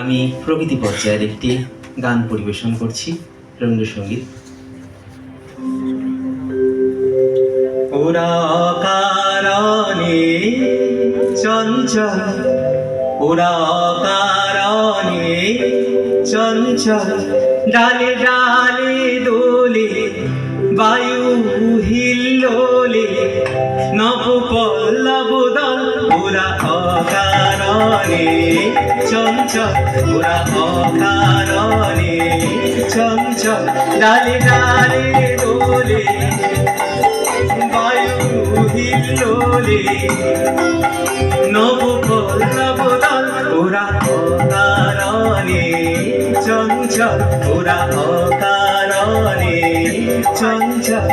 আমি প্রকৃতি পর্যায়ের একটি গান পরিবেশন করছি, রবীন্দ্রসঙ্গীত। ওরা কারণে চঞ্চল ওরা ডালে ডালে দোলে বায়ু হিল্লোলে অকারণে চঞ্চল ওরা অকারণে চঞ্চল ডালে ডালে দোলে বায়ু হিল্লোলে নব পল্লব দল ওরা অকারণে চঞ্চল ওরা অকারণে চঞ্চল।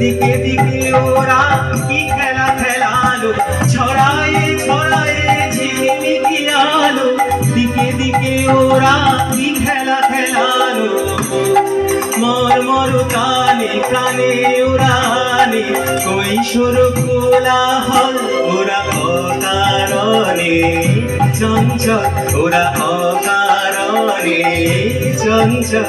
দিকে দিকে ওরা কি খেলা খেলালো? ছড়ায় ছড়ায় ঝিকিমিকি আলো দিকে দিকে ওরা কি খেলা খেলালো? মর মর কানে প্রাণে উড়ানে কৈশোর কোলাহল ওরা অকারণে। চঞ্চল ওরা অকারণে। চঞ্চল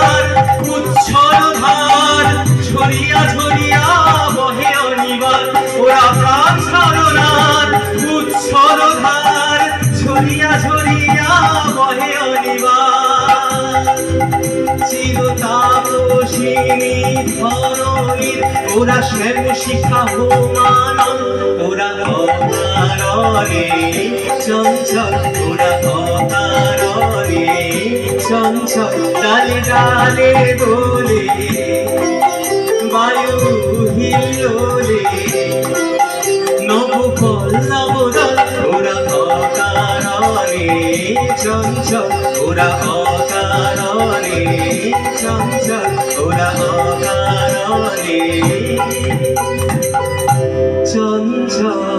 চিরতাপসিনী ধরণীর। ওরা শ্যাম শিখা হোমানন ওরা অকারণে চঞ্চল, ওরা অকারণে চঞ্চল। ডালে ডালে দোলে, বায়ু হিলোলে নব পল্লব অকারণে চঞ্চল ওরা অকারণে চঞ্চল ওরা অকারণে। চঞ্চল।